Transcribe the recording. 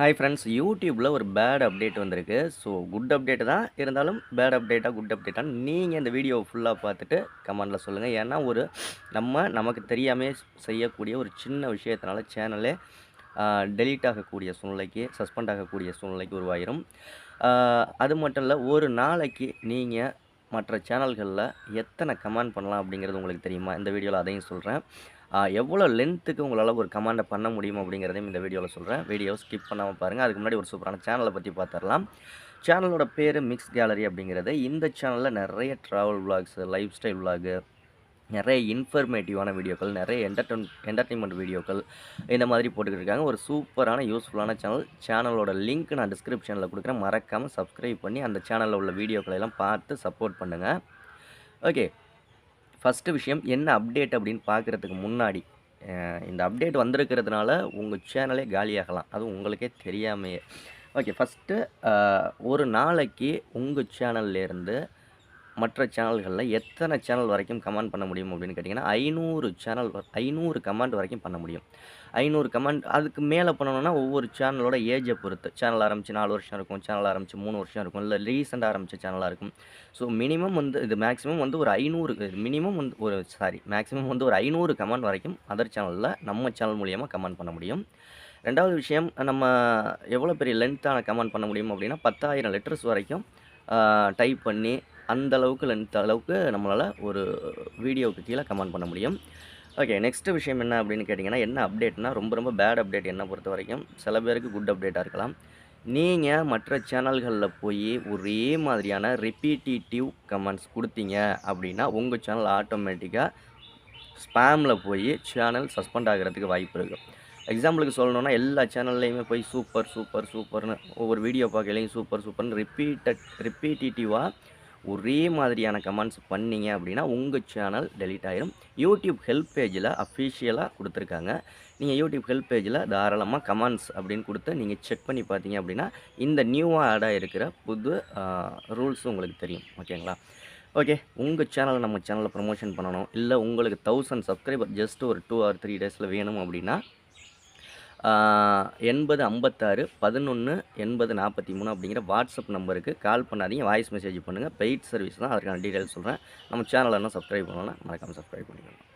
Hi friends யூடியூப்பில் ஒரு bad update வந்திருக்கு. ஸோ குட் அப்டேட் தான். இருந்தாலும் பேட் அப்டேட்டாக குட் அப்டேட்டாக நீங்கள் இந்த வீடியோ ஃபுல்லாக பார்த்துட்டு கமெண்டில் சொல்லுங்கள் ஏன்னா ஒரு நம்ம நமக்கு தெரியாமே செய்யக்கூடிய ஒரு சின்ன விஷயத்தினால சேனலே டெலீட் ஆகக்கூடிய சூழ்நிலைக்கு சஸ்பெண்ட் ஆகக்கூடிய சூழ்நிலைக்கு உருவாயிரும். அது மட்டும் இல்லை ஒரு நாளைக்கு நீங்கள் மற்ற சேனல்களில் எத்தனை கமெண்ட் பண்ணலாம் அப்படிங்கிறது உங்களுக்கு தெரியுமா? இந்த வீடியோவில் அதையும் சொல்கிறேன் எவ்வளோ லென்த்துக்கு உங்களால் ஒரு கமாண்டை பண்ண முடியும் அப்படிங்கிறதையும் இந்த வீடியோவில் சொல்கிறேன் வீடியோ ஸ்கிப் பண்ணாமல் பாருங்கள் அதுக்கு முன்னாடி ஒரு சூப்பரான சேனலை பற்றி பார்த்துடலாம் சேனலோட பேர் மிக்ஸ் கேலரி அப்படிங்கிறது. இந்த சேனலில் நிறைய travel vlogs life style vlog நிறைய இன்ஃபர்மேட்டிவான வீடியோக்கள் நிறைய என்டர்டைன் என்டர்டைன்மெண்ட் வீடியோக்கள் இந்த மாதிரி போட்டுக்கிட்டு இருக்காங்க. ஒரு சூப்பரான யூஸ்ஃபுல்லான சேனல் சேனலோட லிங்க் நான் டிஸ்கிரிப்ஷனில் கொடுக்குறேன். மறக்காமல் சப்ஸ்கிரைப் பண்ணி அந்த சேனலில் உள்ள வீடியோக்களை எல்லாம் பார்த்து சப்போர்ட் பண்ணுங்கள் ஓகே ஃபஸ்ட்டு விஷயம் என்ன அப்டேட் அப்படின்னு பார்க்குறதுக்கு முன்னாடி இந்த அப்டேட் வந்திருக்கிறதுனால உங்கள் சேனலே காலியாகலாம். அது உங்களுக்கே தெரியாமையே. ஓகே ஃபஸ்ட்டு ஒரு நாளைக்கு உங்கள் சேனல்லேருந்து மற்ற சேனல்களில் எத்தனை சேனல் வரைக்கும் கமெண்ட் பண்ண முடியும் அப்படின்னு கேட்டிங்கன்னா ஐநூறு சேனல் ஐநூறு கமெண்ட் வரைக்கும் பண்ண முடியும். ஐநூறு கமெண்ட் அதுக்கு மேலே பண்ணணும்னா ஒவ்வொரு சேனலோட ஏஜை பொறுத்து. சேனல் ஆரம்பித்து நாலு வருஷம் இருக்கும் சேனல் ஆரம்பித்து மூணு வருஷம் இருக்கும் இல்லை ரீசெண்டாக ஆரம்பித்த சேனலாக இருக்கும். ஸோ மினிமம் வந்து இது மேக்ஸிமம் வந்து ஒரு ஐநூறு மினிமம் வந்து ஒரு சாரி மேக்ஸிமம் வந்து ஒரு ஐநூறு கமெண்ட் வரைக்கும் அதர் சேனலில் நம்ம சேனல் மூலியமாக கமெண்ட் பண்ண முடியும். ரெண்டாவது விஷயம் நம்ம எவ்வளோ பெரிய லென்த்தான கமெண்ட் பண்ண முடியும் அப்படின்னா பத்தாயிரம் லெட்டர்ஸ் வரைக்கும் டைப் பண்ணி அந்த அளவுக்கு லென்த் அளவுக்கு நம்மளால் ஒரு வீடியோவுக்கு கீழே கமெண்ட் பண்ண முடியும். ஓகே நெக்ஸ்ட்டு விஷயம் என்ன அப்படின்னு கேட்டிங்கன்னா என்ன அப்டேட்னா ரொம்ப ரொம்ப பேட் அப்டேட் என்ன பொறுத்த வரைக்கும் சில பேருக்கு குட் அப்டேட்டாக இருக்கலாம். நீங்கள் மற்ற சேனல்களில் போய் ஒரே மாதிரியான ரிப்பீட்டிவ் கமெண்ட்ஸ் கொடுத்தீங்க அப்படின்னா உங்கள் சேனல் ஆட்டோமேட்டிக்காக ஸ்பேமில் போய் சேனல் சஸ்பெண்ட் ஆகிறதுக்கு வாய்ப்பு இருக்குது எக்ஸாம்பிளுக்கு சொல்லணும்னா எல்லா சேனல்லையுமே போய் சூப்பர் சூப்பர் சூப்பர்னு ஒவ்வொரு வீடியோ பார்க்கலையும் சூப்பர் சூப்பர்னு ரிப்பீட்டட் ரிப்பீட்டிவாக ஒரே மாதிரியான கமெண்ட்ஸ் பண்ணீங்க அப்படின்னா உங்கள் சேனல் டெலீட் ஆகிடும் யூடியூப் ஹெல்ப் பேஜில் அஃபிஷியலாக கொடுத்துருக்காங்க. நீங்கள் யூடியூப் ஹெல்ப் பேஜில் தாராளமாக கமெண்ட்ஸ் அப்படின்னு கொடுத்து நீங்கள் செக் பண்ணி பார்த்தீங்க அப்படின்னா இந்த நியூவாக ஆடாக இருக்கிற புது ரூல்ஸும் உங்களுக்கு தெரியும். ஓகேங்களா ஓகே உங்கள் சேனலை நம்ம சேனலில் ப்ரமோஷன் பண்ணணும். இல்லை உங்களுக்கு தௌசண்ட் சப்ஸ்கிரைபர் ஜஸ்ட் ஒரு டூ ஆர் த்ரீ டேஸில் வேணும் அப்படின்னா எண்பது ஐம்பத்தாறு பதினொன்று எண்பது நாற்பத்தி மூணு அப்படிங்கிற வாட்ஸ்அப் நம்பருக்கு கால் பண்ணாதீங்க. வாய்ஸ் மெசேஜ் பண்ணுங்கள் பெய்ட் சர்வீஸ் தான் அதற்கான டீட்டெயில்ஸ் சொல்கிறேன் நம்ம சேனலை என்ன சப்ஸ்கிரைப் பண்ணலாம் மறக்காமல் சப்ஸ்கிரைப் பண்ணிக்கணும்